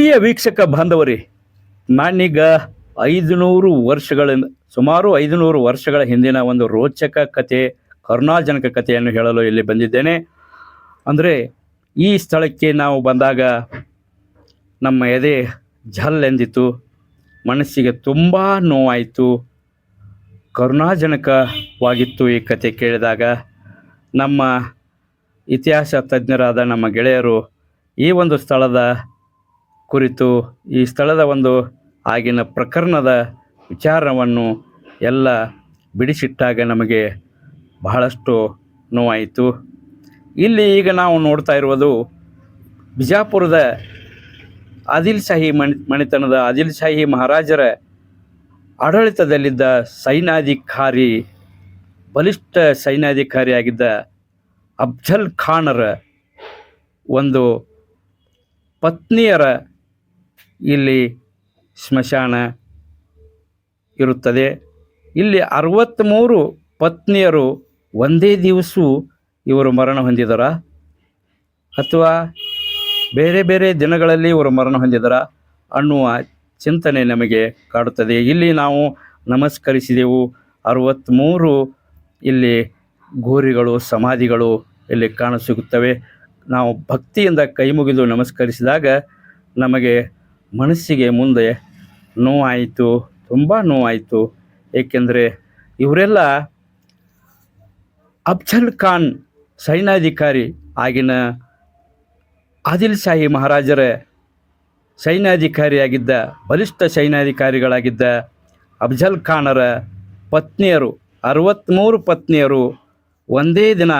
ಪ್ರಿಯ ವೀಕ್ಷಕ ಬಾಂಧವರೇ, ನಾನೀಗ ಐದುನೂರು ವರ್ಷಗಳಿಂದ, ಸುಮಾರು ಐದುನೂರು ವರ್ಷಗಳ ಹಿಂದಿನ ಒಂದು ರೋಚಕ ಕತೆ ಕರುಣಾಜನಕ ಕಥೆಯನ್ನು ಹೇಳಲು ಇಲ್ಲಿ ಬಂದಿದ್ದೇನೆ. ಅಂದರೆ, ಈ ಸ್ಥಳಕ್ಕೆ ನಾವು ಬಂದಾಗ ನಮ್ಮ ಎದೆ ಝಲ್ ಎಂದಿತ್ತು ಮನಸ್ಸಿಗೆ ತುಂಬ ನೋವಾಯಿತು, ಕರುಣಾಜನಕವಾಗಿತ್ತು ಈ ಕತೆ ಕೇಳಿದಾಗ. ನಮ್ಮ ಇತಿಹಾಸ ತಜ್ಞರಾದ ನಮ್ಮ ಗೆಳೆಯರು ಈ ಒಂದು ಸ್ಥಳದ ಕುರಿತು ಈ ಸ್ಥಳದ ಒಂದು ಆಗಿನ ಪ್ರಕರಣದ ವಿಚಾರವನ್ನು ಎಲ್ಲ ಬಿಡಿಸಿಟ್ಟಾಗ ನಮಗೆ ಬಹಳಷ್ಟು ನೋವಾಯಿತು. ಇಲ್ಲಿ ಈಗ ನಾವು ನೋಡ್ತಾ ಇರುವುದು ಬಿಜಾಪುರದ ಆದಿಲ್ ಶಾಹಿ ಮಣಿ, ಮಣಿತನದ ಆದಿಲ್ ಶಾಹಿ ಮಹಾರಾಜರ ಆಡಳಿತದಲ್ಲಿದ್ದ ಸೈನ್ಯಾಧಿಕಾರಿ, ಬಲಿಷ್ಠ ಸೈನ್ಯಾಧಿಕಾರಿಯಾಗಿದ್ದ ಅಫ್ಜಲ್ ಖಾನರ ಒಂದು ಪತ್ನಿಯರ ಇಲ್ಲಿ ಸ್ಮಶಾನ ಇರುತ್ತದೆ. ಇಲ್ಲಿ ಅರವತ್ತ್ಮೂರು ಪತ್ನಿಯರು ಒಂದೇ ದಿವಸ ಇವರು ಮರಣ ಹೊಂದಿದರ? ಅಥವಾ ಬೇರೆ ಬೇರೆ ದಿನಗಳಲ್ಲಿ ಇವರು ಮರಣ ಹೊಂದಿದರ ಅನ್ನುವ ಚಿಂತನೆ ನಮಗೆ ಕಾಡುತ್ತದೆ. ಇಲ್ಲಿ ನಾವು ನಮಸ್ಕರಿಸಿದೆವು. ಅರವತ್ತ್ಮೂರು ಇಲ್ಲಿ ಗೋರಿಗಳು, ಸಮಾಧಿಗಳು ಇಲ್ಲಿ ಕಾಣಸಿಗುತ್ತವೆ. ನಾವು ಭಕ್ತಿಯಿಂದ ಕೈ ಮುಗಿದು ನಮಸ್ಕರಿಸಿದಾಗ ನಮಗೆ ಮನಸ್ಸಿಗೆ ಮುಂದೆ ನೋವಾಯಿತು, ತುಂಬ ನೋವಾಯಿತು. ಏಕೆಂದರೆ ಇವರೆಲ್ಲ ಅಫ್ಜಲ್ ಖಾನ್ ಸೈನ್ಯಾಧಿಕಾರಿ ಆಗಿನ ಆದಿಲ್ ಶಾಹಿ ಮಹಾರಾಜರ ಸೈನ್ಯಾಧಿಕಾರಿಯಾಗಿದ್ದ, ಬಲಿಷ್ಠ ಸೈನ್ಯಾಧಿಕಾರಿಗಳಾಗಿದ್ದ ಅಫ್ಜಲ್ ಖಾನರ ಪತ್ನಿಯರು ಅರವತ್ತ್ಮೂರು ಪತ್ನಿಯರು ಒಂದೇ ದಿನ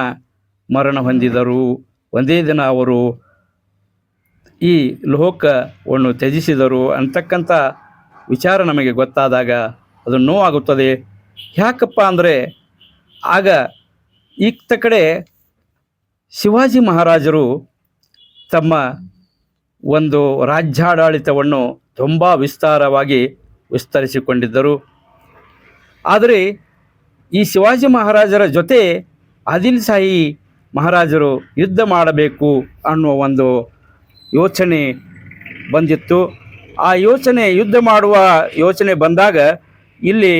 ಮರಣ ಹೊಂದಿದರು. ಒಂದೇ ದಿನ ಅವರು ಈ ಲೋಕವನ್ನು ತ್ಯಜಿಸಿದರು ಅಂತಕ್ಕಂಥ ವಿಚಾರ ನಮಗೆ ಗೊತ್ತಾದಾಗ ಅದು ನೋವಾಗುತ್ತದೆ. ಯಾಕಪ್ಪ ಅಂದರೆ ಆಗ ಇತ್ತ ಕಡೆ ಶಿವಾಜಿ ಮಹಾರಾಜರು ತಮ್ಮ ಒಂದು ರಾಜ್ಯಾಡಳಿತವನ್ನು ತುಂಬ ವಿಸ್ತಾರವಾಗಿ ವಿಸ್ತರಿಸಿಕೊಂಡಿದ್ದರು. ಆದರೆ ಈ ಶಿವಾಜಿ ಮಹಾರಾಜರ ಜೊತೆ ಆದಿಲ್ ಶಾಹಿ ಮಹಾರಾಜರು ಯುದ್ಧ ಮಾಡಬೇಕು ಅನ್ನುವ ಒಂದು ಯೋಚನೆ ಬಂದಿತ್ತು. ಆ ಯೋಚನೆ ಯುದ್ಧ ಮಾಡುವ ಯೋಚನೆ ಬಂದಾಗ ಇಲ್ಲಿ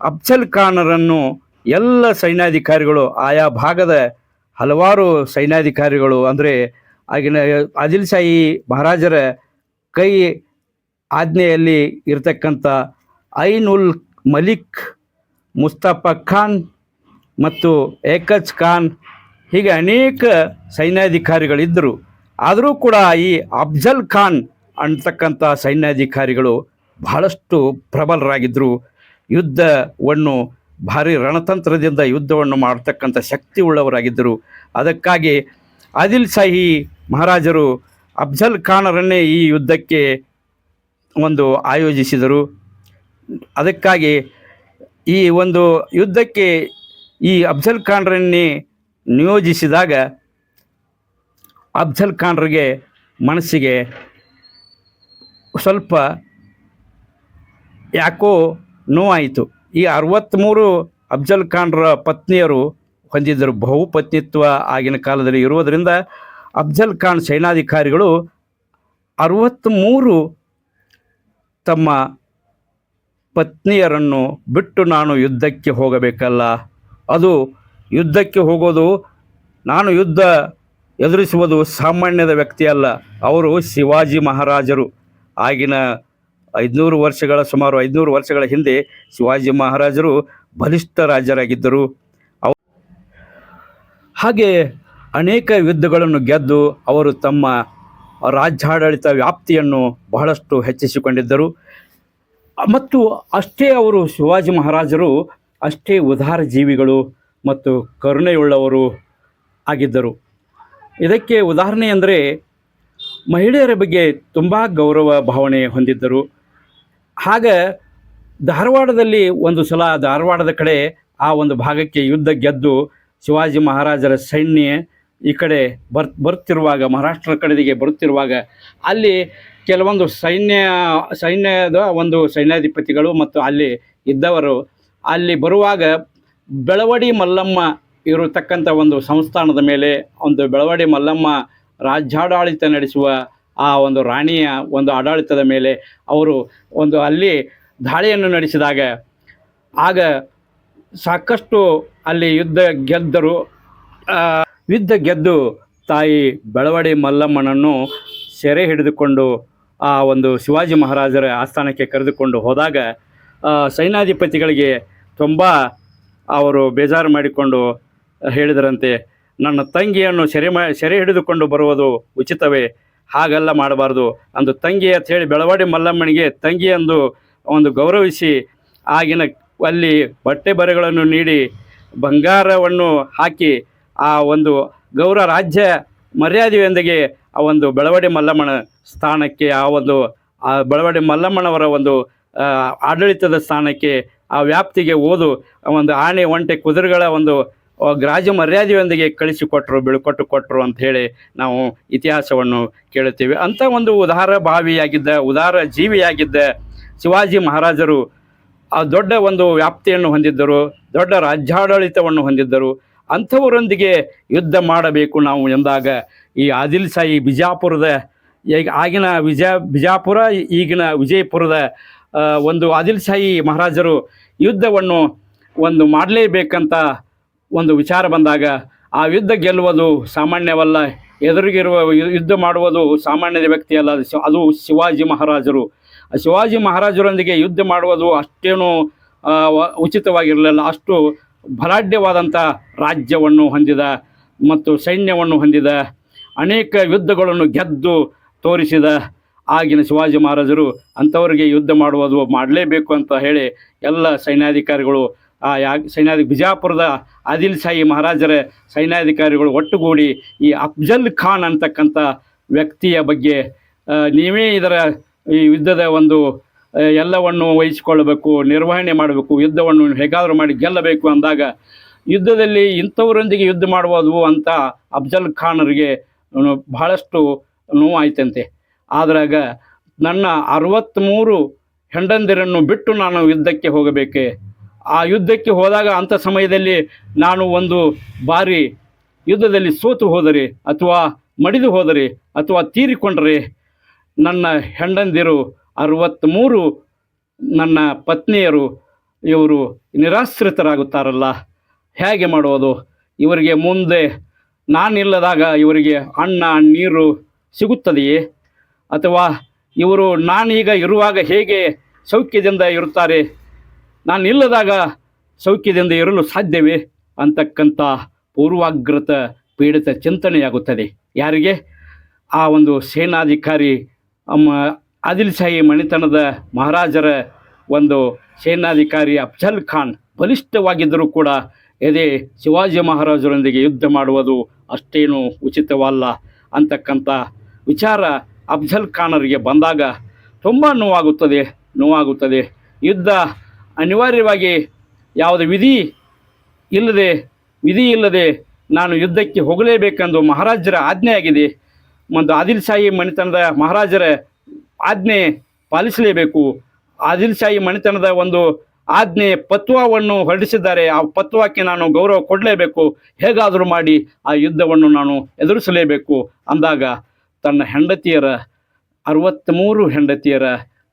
ಅಫ್ಜಲ್ ಖಾನರನ್ನು ಎಲ್ಲ ಸೈನ್ಯಾಧಿಕಾರಿಗಳು, ಆಯಾ ಭಾಗದ ಹಲವಾರು ಸೈನ್ಯಾಧಿಕಾರಿಗಳು ಅಂದರೆ ಆಗಿನ ಆದಿಲ್ ಶಾಹಿ ಮಹಾರಾಜರ ಕೈ ಆಜ್ಞೆಯಲ್ಲಿ ಇರತಕ್ಕಂಥ ಐನ್ ಉಲ್ ಮಲಿಕ್, ಮುಸ್ತಫಾ ಖಾನ್ ಮತ್ತು ಏಕಜ್ ಖಾನ್ ಹೀಗೆ ಅನೇಕ ಸೈನ್ಯಾಧಿಕಾರಿಗಳಿದ್ದರು. ಆದರೂ ಕೂಡ ಈ ಅಫ್ಜಲ್ ಖಾನ್ ಅಂತಕ್ಕಂಥ ಸೈನ್ಯಾಧಿಕಾರಿಗಳು ಬಹಳಷ್ಟು ಪ್ರಬಲರಾಗಿದ್ದರು. ಯುದ್ಧವನ್ನು ಭಾರಿ ರಣತಂತ್ರದಿಂದ ಯುದ್ಧವನ್ನು ಮಾಡತಕ್ಕಂಥ ಶಕ್ತಿ ಉಳ್ಳವರಾಗಿದ್ದರು. ಅದಕ್ಕಾಗಿ ಆದಿಲ್ ಶಾಹಿ ಮಹಾರಾಜರು ಅಫ್ಜಲ್ ಖಾನರನ್ನೇ ಈ ಯುದ್ಧಕ್ಕೆ ಒಂದು ಆಯೋಜಿಸಿದರು. ಅದಕ್ಕಾಗಿ ಈ ಒಂದು ಯುದ್ಧಕ್ಕೆ ಈ ಅಫ್ಜಲ್ ಖಾನ್ರನ್ನೇ ನಿಯೋಜಿಸಿದಾಗ ಅಫ್ಜಲ್ ಖಾನ್ರಿಗೆ ಮನಸ್ಸಿಗೆ ಸ್ವಲ್ಪ ಯಾಕೋ ನೋವಾಯಿತು. ಈ ಅರವತ್ತ್ಮೂರು ಅಫ್ಜಲ್ ಖಾನ್ರ ಪತ್ನಿಯರು ಹೊಂದಿದ್ದರು. ಬಹುಪತ್ನಿತ್ವ ಆಗಿನ ಕಾಲದಲ್ಲಿ ಇರುವುದರಿಂದ ಅಫ್ಜಲ್ ಖಾನ್ ಸೈನಾಧಿಕಾರಿಗಳು ಅರವತ್ತ್ಮೂರು ತಮ್ಮ ಪತ್ನಿಯರನ್ನು ಬಿಟ್ಟು ನಾನು ಯುದ್ಧಕ್ಕೆ ಹೋಗಬೇಕಲ್ಲ. ಅದು ಯುದ್ಧಕ್ಕೆ ಹೋಗೋದು, ನಾನು ಯುದ್ಧ ಎದುರಿಸುವುದು ಸಾಮಾನ್ಯದ ವ್ಯಕ್ತಿ ಅಲ್ಲ. ಅವರು ಶಿವಾಜಿ ಮಹಾರಾಜರು. ಆಗಿನ ಐದುನೂರು ವರ್ಷಗಳ ಸುಮಾರು ಐದುನೂರು ವರ್ಷಗಳ ಹಿಂದೆ ಶಿವಾಜಿ ಮಹಾರಾಜರು ಬಲಿಷ್ಠ ರಾಜರಾಗಿದ್ದರು. ಹಾಗೆ ಅನೇಕ ಯುದ್ಧಗಳನ್ನು ಗೆದ್ದು ಅವರು ತಮ್ಮ ರಾಜ್ಯಾಡಳಿತ ವ್ಯಾಪ್ತಿಯನ್ನು ಬಹಳಷ್ಟು ಹೆಚ್ಚಿಸಿಕೊಂಡಿದ್ದರು. ಮತ್ತು ಅಷ್ಟೇ ಅವರು ಶಿವಾಜಿ ಮಹಾರಾಜರು, ಅಷ್ಟೇ ಉದಾರ ಜೀವಿಗಳು ಮತ್ತು ಕರುಣೆಯುಳ್ಳವರು ಆಗಿದ್ದರು. ಇದಕ್ಕೆ ಉದಾಹರಣೆ ಅಂದರೆ ಮಹಿಳೆಯರ ಬಗ್ಗೆ ತುಂಬ ಗೌರವ ಭಾವನೆ ಹೊಂದಿದ್ದರು. ಆಗ ಧಾರವಾಡದಲ್ಲಿ ಒಂದು ಸಲ ಧಾರವಾಡದ ಕಡೆ ಆ ಒಂದು ಭಾಗಕ್ಕೆ ಯುದ್ಧ ಗೆದ್ದು ಶಿವಾಜಿ ಮಹಾರಾಜರ ಸೈನ್ಯ ಈ ಕಡೆ ಬರ್ ಬರುತ್ತಿರುವಾಗ ಮಹಾರಾಷ್ಟ್ರ ಕಡೆಗೆ ಬರುತ್ತಿರುವಾಗ ಅಲ್ಲಿ ಕೆಲವೊಂದು ಸೈನ್ಯ, ಸೈನ್ಯದ ಒಂದು ಸೈನ್ಯಾಧಿಪತಿಗಳು ಮತ್ತು ಅಲ್ಲಿ ಇದ್ದವರು ಅಲ್ಲಿ ಬರುವಾಗ ಬೆಳವಡಿ ಮಲ್ಲಮ್ಮ ಇರತಕ್ಕಂಥ ಒಂದು ಸಂಸ್ಥಾನದ ಮೇಲೆ ಒಂದು ಬೆಳವಡಿ ಮಲ್ಲಮ್ಮ ರಾಜ್ಯಾಡಳಿತ ನಡೆಸುವ ಆ ಒಂದು ರಾಣಿಯ ಒಂದು ಆಡಳಿತದ ಮೇಲೆ ಅವರು ಒಂದು ಅಲ್ಲಿ ದಾಳಿಯನ್ನು ನಡೆಸಿದಾಗ ಆಗ ಸಾಕಷ್ಟು ಅಲ್ಲಿ ಯುದ್ಧ ಗೆದ್ದರು. ಯುದ್ಧ ಗೆದ್ದು ತಾಯಿ ಬೆಳವಡಿ ಮಲ್ಲಮ್ಮನನ್ನು ಸೆರೆ ಹಿಡಿದುಕೊಂಡು ಆ ಒಂದು ಶಿವಾಜಿ ಮಹಾರಾಜರ ಆಸ್ಥಾನಕ್ಕೆ ಕರೆದುಕೊಂಡು ಹೋದಾಗ ಆ, ಸೈನ್ಯಾಧಿಪತಿಗಳಿಗೆ ತುಂಬ ಅವರು ಬೇಜಾರು ಮಾಡಿಕೊಂಡು ಹೇಳಿದರಂತೆ, ನನ್ನ ತಂಗಿಯನ್ನು ಸೆರೆ ಮಾ, ಸೆರೆ ಹಿಡಿದುಕೊಂಡು ಬರುವುದು ಉಚಿತವೇ? ಹಾಗೆಲ್ಲ ಮಾಡಬಾರ್ದು. ಅಂದು ತಂಗಿ ಅಂತ ಹೇಳಿ, ಬೆಳವಾಡಿ ಮಲ್ಲಮ್ಮನಿಗೆ ತಂಗಿ ಎಂದು ಒಂದು ಗೌರವಿಸಿ, ಆಗಿನ ಅಲ್ಲಿ ಬಟ್ಟೆ ಬರೆಗಳನ್ನು ನೀಡಿ, ಬಂಗಾರವನ್ನು ಹಾಕಿ, ಆ ಒಂದು ಗೌರ ರಾಜ್ಯ ಮರ್ಯಾದೆಯೊಂದಿಗೆ ಆ ಒಂದು ಬೆಳವಡಿ ಮಲ್ಲಮ್ಮನ ಸ್ಥಾನಕ್ಕೆ, ಆ ಒಂದು, ಆ ಬೆಳವಡಿ ಮಲ್ಲಮ್ಮನವರ ಒಂದು ಆಡಳಿತದ ಸ್ಥಾನಕ್ಕೆ, ಆ ವ್ಯಾಪ್ತಿಗೆ ಓದು ಒಂದು ಆನೆ, ಒಂಟೆ, ಕುದುರೆಗಳ ಒಂದು ರಾಜ ಮರ್ಯಾದೆಯೊಂದಿಗೆ ಕಳಿಸಿಕೊಟ್ರು, ಬೀಳ್ಕೊಟ್ಟು ಕೊಟ್ಟರು ಅಂತ ಹೇಳಿ ನಾವು ಇತಿಹಾಸವನ್ನು ಕೇಳುತ್ತೇವೆ. ಅಂಥ ಒಂದು ಉದಾರ ಭಾವಿಯಾಗಿದ್ದ, ಉದಾರ ಜೀವಿಯಾಗಿದ್ದ ಶಿವಾಜಿ ಮಹಾರಾಜರು ಆ ದೊಡ್ಡ ಒಂದು ವ್ಯಾಪ್ತಿಯನ್ನು ಹೊಂದಿದ್ದರು, ದೊಡ್ಡ ರಾಜ್ಯಾಡಳಿತವನ್ನು ಹೊಂದಿದ್ದರು. ಅಂಥವರೊಂದಿಗೆ ಯುದ್ಧ ಮಾಡಬೇಕು ನಾವು ಎಂದಾಗ ಈ ಆದಿಲ್ ಶಾಹಿ ಬಿಜಾಪುರದ ಈಗ ಆಗಿನ ವಿಜಯ ಬಿಜಾಪುರ, ಈಗಿನ ವಿಜಯಪುರದ ಒಂದು ಆದಿಲ್ ಶಾಹಿ ಮಹಾರಾಜರು ಯುದ್ಧವನ್ನು ಒಂದು ಮಾಡಲೇಬೇಕಂತ ಒಂದು ವಿಚಾರ ಬಂದಾಗ, ಆ ಯುದ್ಧ ಗೆಲ್ಲುವುದು ಸಾಮಾನ್ಯವಲ್ಲ, ಎದುರಿಗಿರುವ ಯುದ್ಧ ಮಾಡುವುದು ಸಾಮಾನ್ಯ ವ್ಯಕ್ತಿಯಲ್ಲ, ಅದು ಶಿವಾಜಿ ಮಹಾರಾಜರು. ಆ ಶಿವಾಜಿ ಮಹಾರಾಜರೊಂದಿಗೆ ಯುದ್ಧ ಮಾಡುವುದು ಅಷ್ಟೇನು ಉಚಿತವಾಗಿರಲಿಲ್ಲ. ಅಷ್ಟು ಬಲಾಢ್ಯವಾದಂಥ ರಾಜ್ಯವನ್ನು ಹೊಂದಿದ ಮತ್ತು ಸೈನ್ಯವನ್ನು ಹೊಂದಿದ, ಅನೇಕ ಯುದ್ಧಗಳನ್ನು ಗೆದ್ದು ತೋರಿಸಿದ ಆಗಿನ ಶಿವಾಜಿ ಮಹಾರಾಜರು ಅಂಥವರಿಗೆ ಯುದ್ಧ ಮಾಡುವುದು ಮಾಡಲೇಬೇಕು ಅಂತ ಹೇಳಿ ಎಲ್ಲ ಸೈನ್ಯಾಧಿಕಾರಿಗಳು ಆ ಯಾ ಸೈನ್ಯಾಧಿ ಬಿಜಾಪುರದ ಆದಿಲ್ ಶಾಹಿ ಮಹಾರಾಜರ ಸೈನ್ಯಾಧಿಕಾರಿಗಳು ಒಟ್ಟುಗೂಡಿ ಈ ಅಫ್ಜಲ್ ಖಾನ್ ಅಂತಕ್ಕಂಥ ವ್ಯಕ್ತಿಯ ಬಗ್ಗೆ ನೀವೇ ಇದರ ಈ ಯುದ್ಧದ ಒಂದು ಎಲ್ಲವನ್ನು ವಹಿಸಿಕೊಳ್ಳಬೇಕು, ನಿರ್ವಹಣೆ ಮಾಡಬೇಕು, ಯುದ್ಧವನ್ನು ಹೇಗಾದರೂ ಮಾಡಿ ಗೆಲ್ಲಬೇಕು ಅಂದಾಗ ಯುದ್ಧದಲ್ಲಿ ಇಂಥವರೊಂದಿಗೆ ಯುದ್ಧ ಮಾಡುವುದು ಅಂತ ಅಫ್ಜಲ್ ಖಾನರಿಗೆ ಬಹಳಷ್ಟು ನೋವಾಯ್ತಂತೆ. ಆದ್ರಾಗ ನನ್ನ ಅರವತ್ತ್ಮೂರು ಹೆಂಡಂದಿರನ್ನು ಬಿಟ್ಟು ನಾನು ಯುದ್ಧಕ್ಕೆ ಹೋಗಬೇಕೆ? ಆ ಯುದ್ಧಕ್ಕೆ ಹೋದಾಗ ಅಂಥ ಸಮಯದಲ್ಲಿ ನಾನು ಒಂದು ಬಾರಿ ಯುದ್ಧದಲ್ಲಿ ಸೋತು ಹೋದರೆ ಅಥವಾ ಮಡಿದು ಹೋದರೆ ಅಥವಾ ತೀರಿಕೊಂಡರೆ ನನ್ನ ಹೆಂಡಂದಿರು ಅರವತ್ತ್ಮೂರು ನನ್ನ ಪತ್ನಿಯರು ಇವರು ನಿರಾಶ್ರಿತರಾಗುತ್ತಾರಲ್ಲ, ಹೇಗೆ ಮಾಡುವುದು ಇವರಿಗೆ ಮುಂದೆ ನಾನಿಲ್ಲದಾಗ ಇವರಿಗೆ ಅನ್ನ, ನೀರು ಸಿಗುತ್ತದೆಯೇ? ಅಥವಾ ಇವರು ನಾನೀಗ ಇರುವಾಗ ಹೇಗೆ ಸೌಖ್ಯದಿಂದ ಇರುತ್ತಾರೆ? ನಾನು ಇಲ್ಲದಾಗ ಸೌಖ್ಯದಿಂದ ಇರಲು ಸಾಧ್ಯವೇ? ಅಂತಕ್ಕಂಥ ಪೂರ್ವಾಗ್ರತ ಪೀಡಿತ ಚಿಂತನೆಯಾಗುತ್ತದೆ. ಯಾರಿಗೆ? ಆ ಒಂದು ಸೇನಾಧಿಕಾರಿ ಆದಿಲ್ ಶಾಹಿ ಮಣಿತನದ ಮಹಾರಾಜರ ಒಂದು ಸೇನಾಧಿಕಾರಿ ಅಫ್ಜಲ್ ಖಾನ್ ಬಲಿಷ್ಠವಾಗಿದ್ದರೂ ಕೂಡ ಎದೆ ಶಿವಾಜಿ ಮಹಾರಾಜರೊಂದಿಗೆ ಯುದ್ಧ ಮಾಡುವುದು ಅಷ್ಟೇನು ಉಚಿತವಲ್ಲ ಅಂತಕ್ಕಂಥ ವಿಚಾರ ಅಫ್ಜಲ್ ಖಾನರಿಗೆ ಬಂದಾಗ ತುಂಬ ನೋವಾಗುತ್ತದೆ ನೋವಾಗುತ್ತದೆ. ಯುದ್ಧ ಅನಿವಾರ್ಯವಾಗಿ ಯಾವುದು ವಿಧಿ ಇಲ್ಲದೆ ವಿಧಿ ಇಲ್ಲದೆ ನಾನು ಯುದ್ಧಕ್ಕೆ ಹೋಗಲೇಬೇಕೆಂದು ಮಹಾರಾಜರ ಆಜ್ಞೆಯಾಗಿದೆ. ಒಂದು ಆದಿಲ್ ಶಾಹಿ ಮಣಿತನದ ಮಹಾರಾಜರ ಆಜ್ಞೆ ಪಾಲಿಸಲೇಬೇಕು. ಆದಿಲ್ ಶಾಹಿ ಮಣಿತನದ ಒಂದು ಆಜ್ಞೆ ಪತ್ವವನ್ನು ಹೊರಡಿಸಿದ್ದಾರೆ. ಆ ಪತ್ವಕ್ಕೆ ನಾನು ಗೌರವ ಕೊಡಲೇಬೇಕು. ಹೇಗಾದರೂ ಮಾಡಿ ಆ ಯುದ್ಧವನ್ನು ನಾನು ಎದುರಿಸಲೇಬೇಕು. ಅಂದಾಗ ತನ್ನ ಹೆಂಡತಿಯರ ಅರವತ್ತ್ಮೂರು ಹೆಂಡತಿಯರ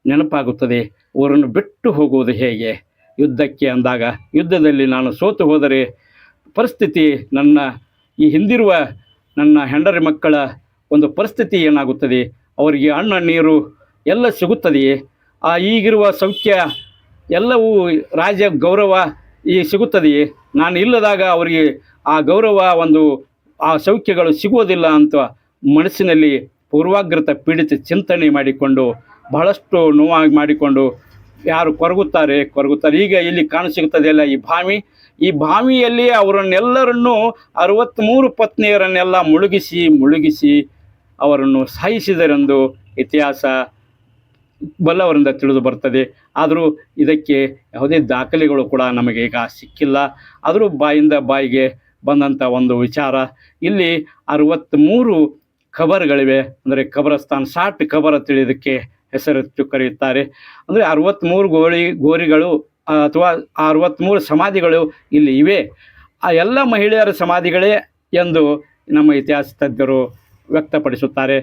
ನೆನಪಾಗುತ್ತದೆ. ಅವರನ್ನು ಬಿಟ್ಟು ಹೋಗುವುದು ಹೇಗೆ? ಯುದ್ಧಕ್ಕೆ ಅಂದಾಗ, ಯುದ್ಧದಲ್ಲಿ ನಾನು ಸೋತು ಹೋದರೆ ಪರಿಸ್ಥಿತಿ ನನ್ನ, ಈ ಹಿಂದಿರುವ ನನ್ನ ಹೆಂಡರಿ ಮಕ್ಕಳ ಒಂದು ಪರಿಸ್ಥಿತಿ ಏನಾಗುತ್ತದೆ? ಅವರಿಗೆ ಅಣ್ಣ ನೀರು ಎಲ್ಲ ಸಿಗುತ್ತದೆಯೇ? ಆ ಈಗಿರುವ ಸೌಖ್ಯ, ಎಲ್ಲವೂ ರಾಜ ಗೌರವ ಈ ಸಿಗುತ್ತದೆಯೇ? ನಾನು ಇಲ್ಲದಾಗ ಅವರಿಗೆ ಆ ಗೌರವ ಒಂದು, ಆ ಸೌಖ್ಯಗಳು ಸಿಗುವುದಿಲ್ಲ ಅಂತ ಮನಸ್ಸಿನಲ್ಲಿ ಪೂರ್ವಾಗ್ರತ ಪೀಡಿತ ಚಿಂತನೆ ಮಾಡಿಕೊಂಡು, ಬಹಳಷ್ಟು ನೋವಾಗಿ ಮಾಡಿಕೊಂಡು ಯಾರು ಕೊರಗುತ್ತಾರೆ ಕೊರಗುತ್ತಾರೆ. ಈಗ ಇಲ್ಲಿ ಕಾಣಸಿಗುತ್ತದೆಯಲ್ಲ ಈ ಭಾವಿ ಈ ಬಾವಿಯಲ್ಲಿ ಅವರನ್ನೆಲ್ಲರನ್ನೂ ಅರವತ್ತ್ಮೂರು ಪತ್ನಿಯರನ್ನೆಲ್ಲ ಮುಳುಗಿಸಿ ಮುಳುಗಿಸಿ ಅವರನ್ನು ಸಾಯಿಸಿದರೆಂದು ಇತಿಹಾಸ ಬಲ್ಲವರಿಂದ ತಿಳಿದು ಬರ್ತದೆ. ಆದರೂ ಇದಕ್ಕೆ ಯಾವುದೇ ದಾಖಲೆಗಳು ಕೂಡ ನಮಗೆ ಈಗ ಸಿಕ್ಕಿಲ್ಲ. ಆದರೂ ಬಾಯಿಂದ ಬಾಯಿಗೆ ಬಂದಂಥ ಒಂದು ವಿಚಾರ. ಇಲ್ಲಿ ಅರವತ್ತ್ಮೂರು ಖಬರ್ಗಳಿವೆ, ಅಂದರೆ ಖಬರಸ್ತಾನ್ ಸಾಟ್ ಖಬರ್ ಅಂತೇಳಿ ಇದಕ್ಕೆ ಹೆಸರಿಟ್ಟು ಕರೆಯುತ್ತಾರೆ. ಅಂದರೆ ಅರವತ್ತ್ಮೂರು ಗೋಳಿ, ಗೋರಿಗಳು ಅಥವಾ ಅರವತ್ತ್ಮೂರು ಸಮಾಧಿಗಳು ಇಲ್ಲಿ ಇವೆ. ಆ ಎಲ್ಲ ಮಹಿಳೆಯರ ಸಮಾಧಿಗಳೇ ಎಂದು ನಮ್ಮ ಇತಿಹಾಸ ತಜ್ಞರು ವ್ಯಕ್ತಪಡಿಸುತ್ತಾರೆ.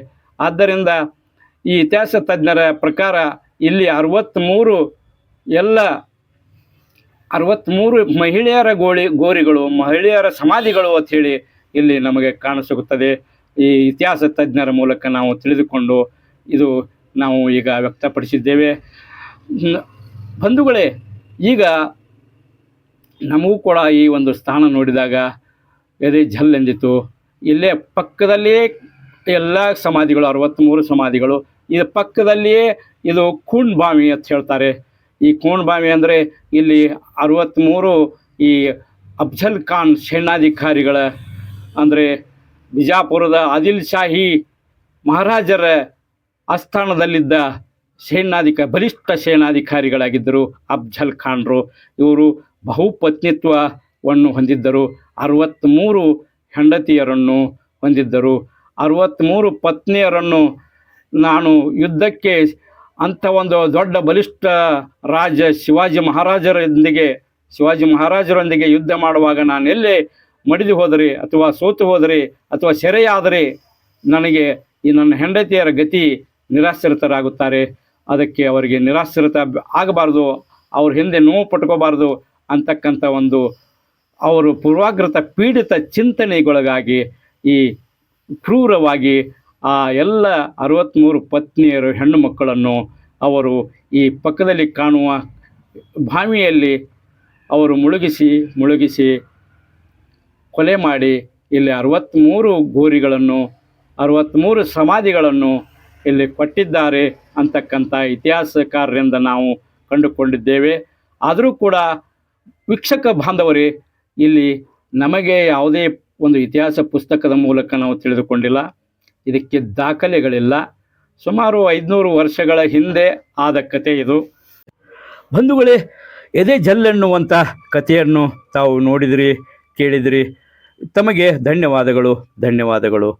ಆದ್ದರಿಂದ ಈ ಇತಿಹಾಸ ತಜ್ಞರ ಪ್ರಕಾರ ಇಲ್ಲಿ ಅರವತ್ತ್ಮೂರು ಎಲ್ಲ ಅರವತ್ತ್ಮೂರು ಮಹಿಳೆಯರ ಗೋಳಿ, ಗೋರಿಗಳು, ಮಹಿಳೆಯರ ಸಮಾಧಿಗಳು ಅಂಥೇಳಿ ಇಲ್ಲಿ ನಮಗೆ ಕಾಣಸಿಗುತ್ತದೆ. ಈ ಇತಿಹಾಸ ತಜ್ಞರ ಮೂಲಕ ನಾವು ತಿಳಿದುಕೊಂಡು ಇದು ನಾವು ಈಗ ವ್ಯಕ್ತಪಡಿಸಿದ್ದೇವೆ. ಬಂಧುಗಳೇ, ಈಗ ನಮಗೂ ಕೂಡ ಈ ಒಂದು ಸ್ಥಾನ ನೋಡಿದಾಗ ಎದೆ ಎಂದಿತ್ತು. ಇಲ್ಲೇ ಪಕ್ಕದಲ್ಲಿಯೇ ಎಲ್ಲ ಸಮಾಧಿಗಳು ಅರವತ್ತ್ಮೂರು ಸಮಾಧಿಗಳು ಇದು ಪಕ್ಕದಲ್ಲಿಯೇ ಇದು ಕೂಣ್ ಬಾವಿ ಅಂತ ಹೇಳ್ತಾರೆ. ಈ ಕೂಣ್ ಬಾವಿ ಅಂದರೆ ಇಲ್ಲಿ ಅರವತ್ತ್ಮೂರು ಈ ಅಫ್ಜಲ್ ಖಾನ್ ಸೇನಾಧಿಕಾರಿಗಳ ಅಂದರೆ ಬಿಜಾಪುರದ ಆದಿಲ್ ಶಾಹಿ ಮಹಾರಾಜರ ಆಸ್ಥಾನದಲ್ಲಿದ್ದ ಸೇನಾಧಿಕ, ಬಲಿಷ್ಠ ಸೇನಾಧಿಕಾರಿಗಳಾಗಿದ್ದರು ಅಫ್ಜಲ್ ಖಾನ್ರು. ಇವರು ಬಹುಪತ್ನಿತ್ವವನ್ನು ಹೊಂದಿದ್ದರು ಅರವತ್ತ್ಮೂರು ಹೆಂಡತಿಯರನ್ನು ಹೊಂದಿದ್ದರು. ಅರವತ್ತ್ಮೂರು ಪತ್ನಿಯರನ್ನು ನಾನು ಯುದ್ಧಕ್ಕೆ ಅಂಥ ಒಂದು ದೊಡ್ಡ ಬಲಿಷ್ಠ ರಾಜ ಶಿವಾಜಿ ಮಹಾರಾಜರೊಂದಿಗೆ ಶಿವಾಜಿ ಮಹಾರಾಜರೊಂದಿಗೆ ಯುದ್ಧ ಮಾಡುವಾಗ ನಾನು ಎಲ್ಲೇ ಮಡಿದು ಹೋದರೆ ಅಥವಾ ಸೋತು ಹೋದರೆ ಅಥವಾ ಸೆರೆಯಾದರೆ ನನಗೆ ಈ ನನ್ನ ಹೆಂಡತಿಯರ ಗತಿ ನಿರಾಶ್ರಿತರಾಗುತ್ತಾರೆ. ಅದಕ್ಕೆ ಅವರಿಗೆ ನಿರಾಶ್ರಿತ ಆಗಬಾರ್ದು, ಅವ್ರ ಹಿಂದೆ ನೋವು ಪಟ್ಕೋಬಾರ್ದು ಅಂತಕ್ಕಂಥ ಒಂದು ಅವರು ಪೂರ್ವಾಗ್ರತ ಪೀಡಿತ ಚಿಂತನೆಗೊಳಗಾಗಿ ಈ ಕ್ರೂರವಾಗಿ ಆ ಎಲ್ಲ ಅರವತ್ತ್ಮೂರು ಪತ್ನಿಯರು ಹೆಣ್ಣು ಮಕ್ಕಳನ್ನು ಅವರು ಈ ಪಕ್ಕದಲ್ಲಿ ಕಾಣುವ ಭಾವಿಯಲ್ಲಿ ಅವರು ಮುಳುಗಿಸಿ ಮುಳುಗಿಸಿ ಕೊಲೆ ಮಾಡಿ ಇಲ್ಲಿ ಅರವತ್ತ್ಮೂರು ಗೋರಿಗಳನ್ನು ಅರವತ್ತ್ಮೂರು ಸಮಾಧಿಗಳನ್ನು ಇಲ್ಲಿ ಕೊಟ್ಟಿದ್ದಾರೆ ಅಂತಕ್ಕಂಥ ಇತಿಹಾಸಕಾರರಿಂದ ನಾವು ಕಂಡುಕೊಂಡಿದ್ದೇವೆ. ಆದರೂ ಕೂಡ ವೀಕ್ಷಕ ಬಾಂಧವರೇ, ಇಲ್ಲಿ ನಮಗೆ ಯಾವುದೇ ಒಂದು ಇತಿಹಾಸ ಪುಸ್ತಕದ ಮೂಲಕ ನಾವು ತಿಳಿದುಕೊಂಡಿಲ್ಲ. ಇದಕ್ಕೆ ದಾಖಲೆಗಳಿಲ್ಲ. ಸುಮಾರು ಐದುನೂರು ವರ್ಷಗಳ ಹಿಂದೆ ಆದ ಕತೆ ಇದು. ಬಂಧುಗಳೇ, ಎದೆ ಜಲ್ಲೆನ್ನುವಂಥ ಕಥೆಯನ್ನು ತಾವು ನೋಡಿದಿರಿ. ಕೇಳಿದಿರಿ. ತಮಗೆ ಧನ್ಯವಾದಗಳು ಧನ್ಯವಾದಗಳು ಧನ್ಯವಾದ